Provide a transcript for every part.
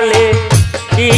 কালে কি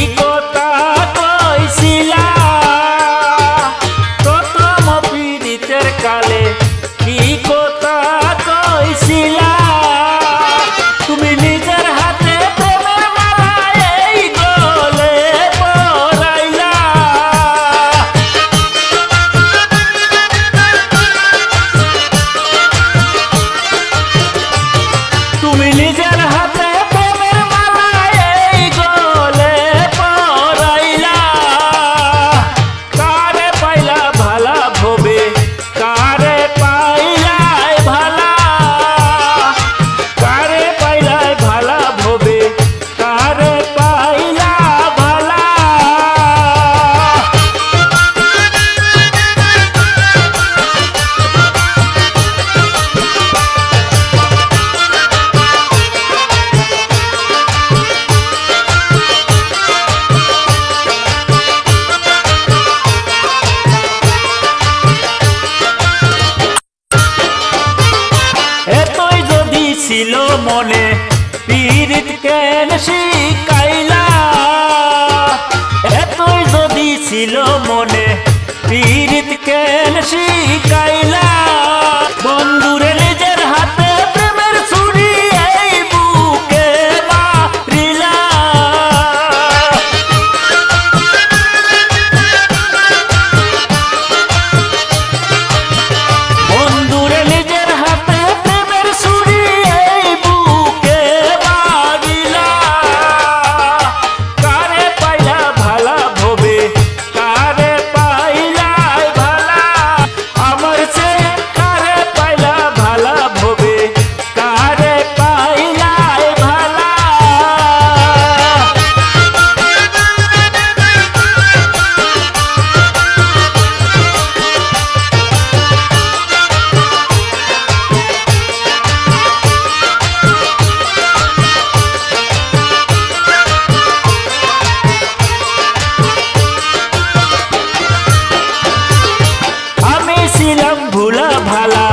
ছিল মনে। পীড়িত কেন শিকাইলা এতই যদি ছিল মনে পীড়িত কেন শিকা भला